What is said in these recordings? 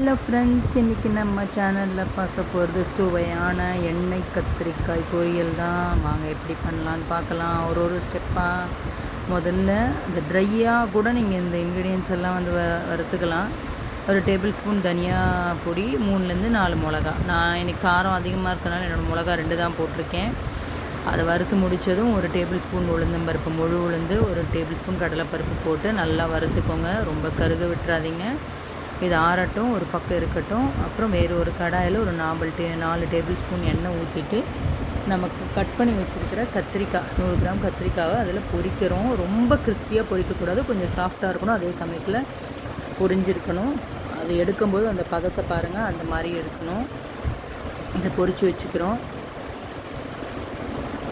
Hello friends இன்றைக்கி நம்ம சேனலில் பார்க்க போகிறது சுவையான எண்ணெய் கத்திரிக்காய் பொரியல் தான். வாங்க எப்படி பண்ணலான்னு பார்க்கலாம். ஒரு ஒரு ஸ்டெப்பாக முதல்ல இந்த ட்ரையாக கூட நீங்கள் இந்த இன்க்ரீடியன்ஸ் எல்லாம் வந்து வ வறுத்துக்கலாம். ஒரு டேபிள் ஸ்பூன் தனியா பொடி மூணுலேருந்து நாலு மிளகா. நான் எனக்கு காரம் அதிகமாக இருக்கனால என்னோடய மிளகா ரெண்டு தான் போட்டிருக்கேன். அதை வறுத்து முடித்ததும் ஒரு டேபிள் ஸ்பூன் உளுந்தம்பருப்பு முழு உளுந்து ஒரு டேபிள் ஸ்பூன் கடலைப்பருப்பு போட்டு நல்லா வறுத்துக்கோங்க. ரொம்ப கருக விட்டுறாதீங்க. இது ஆறட்டும் ஒரு பக்கம் இருக்கட்டும். அப்புறம் வேறு ஒரு கடாயில் ஒரு நாலு டே நாலு டேபிள் ஸ்பூன் எண்ணெய் ஊற்றிட்டு நமக்கு கட் பண்ணி வச்சுருக்கிற கத்திரிக்காய் நூறு கிராம் கத்திரிக்காவை அதில் பொரிக்கிறோம். ரொம்ப கிறிஸ்பியாக பொரிக்கக்கூடாது கொஞ்சம் சாஃப்டாக இருக்கணும். அதே சமயத்தில் பொரிஞ்சிருக்கணும். அது எடுக்கும்போது அந்த பதத்தை பாருங்கள் அந்த மாதிரி எடுக்கணும். இதை பொரித்து வச்சுக்கிறோம்.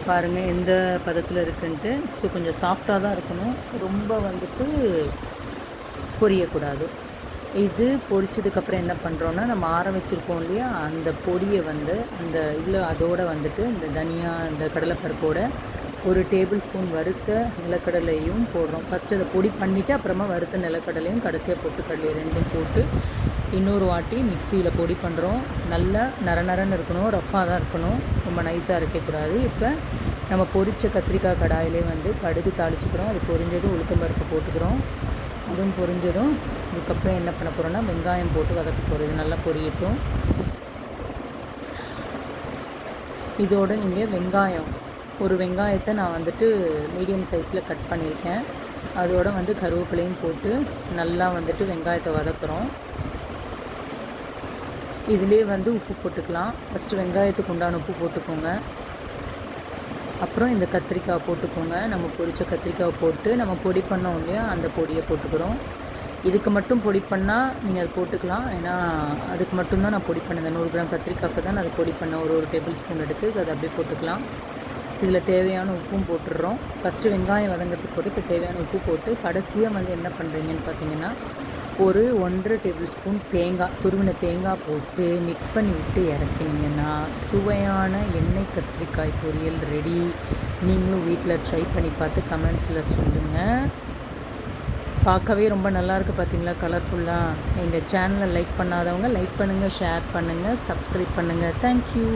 பாருங்கள் எந்த பதத்தில் இருக்குன்ட்டு. ஸோ கொஞ்சம் சாஃப்டாக தான் இருக்கணும். ரொம்ப வந்துட்டு பொரியக்கூடாது. இது பொரிச்சதுக்கப்புறம் என்ன பண்ணுறோன்னா நம்ம ஆரம்பிச்சிருக்கோம் இல்லையா? அந்த பொடியை வந்து அந்த இதில் அதோடு வந்துட்டு இந்த தனியா இந்த கடலைப்பருப்போட ஒரு டேபிள் ஸ்பூன் வறுத்த நிலக்கடலையும் போடுறோம். ஃபஸ்ட்டு அதை பொடி பண்ணிவிட்டு அப்புறமா வறுத்த நிலக்கடலையும் கடைசியாக பொட்டுக்கடலையை ரெண்டும் போட்டு இன்னொரு வாட்டி மிக்சியில் பொடி பண்ணுறோம் நல்லா நர நரன்னு இருக்கணும் ரஃப்பாக தான் இருக்கணும். ரொம்ப நைஸாக இருக்கக்கூடாது இப்போ நம்ம பொரித்த கத்திரிக்காய் கடாயிலே வந்து கடுகு தாளிச்சுக்கிறோம். அது பொரிஞ்சதும் உளுத்தம்பருப்பு போட்டுக்கிறோம். அதுவும் பொரிஞ்சதும் அதுக்கப்புறம் என்ன பண்ண போகிறோன்னா வெங்காயம் போட்டு வதக்க போகிறது நல்லா பொரியட்டும். இதோடு நீங்கள் வெங்காயம். ஒரு வெங்காயத்தை நான் வந்துட்டு மீடியம் சைஸில் கட் பண்ணியிருக்கேன். அதோடு வந்து கருவேப்பிலையும் போட்டு நல்லா வந்துட்டு வெங்காயத்தை வதக்குறோம். இதிலே வந்து உப்பு போட்டுக்கலாம். ஃபஸ்ட்டு வெங்காயத்துக்கு உண்டான உப்பு போட்டுக்கோங்க. அப்புறம் இந்த கத்திரிக்காய் போட்டுக்கோங்க. நம்ம பொரித்த கத்திரிக்காய் போட்டு நம்ம பொடி பண்ணோம் இல்லையா? அந்த பொடியை போட்டுக்கிறோம். இதுக்கு மட்டும் பொடி பண்ணால் நீங்கள் அது போட்டுக்கலாம். ஏன்னா அதுக்கு மட்டும்தான் நான் பொடி பண்ணேன். நூறு கிராம் கத்திரிக்காய்க்கு தான் நான் அதை பொடி பண்ணேன். ஒரு ஒரு டேபிள் ஸ்பூன் எடுத்து ஸோ அதை அப்படியே போட்டுக்கலாம். இதில் தேவையான உப்பும் போட்டுடுறோம். ஃபஸ்ட்டு வெங்காயம் வதங்கிறதுக்கு போட்டு இப்போ தேவையான உப்பு போட்டு கடைசியாக வந்து என்ன பண்ணுறீங்கன்னு பார்த்தீங்கன்னா ஒரு ஒன்றரை டேபிள் ஸ்பூன் தேங்காய் துருவின தேங்காய் போட்டு மிக்ஸ் பண்ணி விட்டு இறக்கினீங்கன்னா சுவையான எண்ணெய் கத்திரிக்காய் பொரியல் ரெடி நீங்களும் வீட்டில் ட்ரை பண்ணி பார்த்து கமெண்ட்ஸில் சொல்லுங்கள் பார்க்கவே ரொம்ப நல்லாயிருக்கு பார்த்தீங்களா கலர்ஃபுல்லாக எங்கள் சேனலை லைக் பண்ணாதவங்க லைக் பண்ணுங்கள் ஷேர் பண்ணுங்கள் சப்ஸ்கிரைப் பண்ணுங்கள் தேங்க்யூ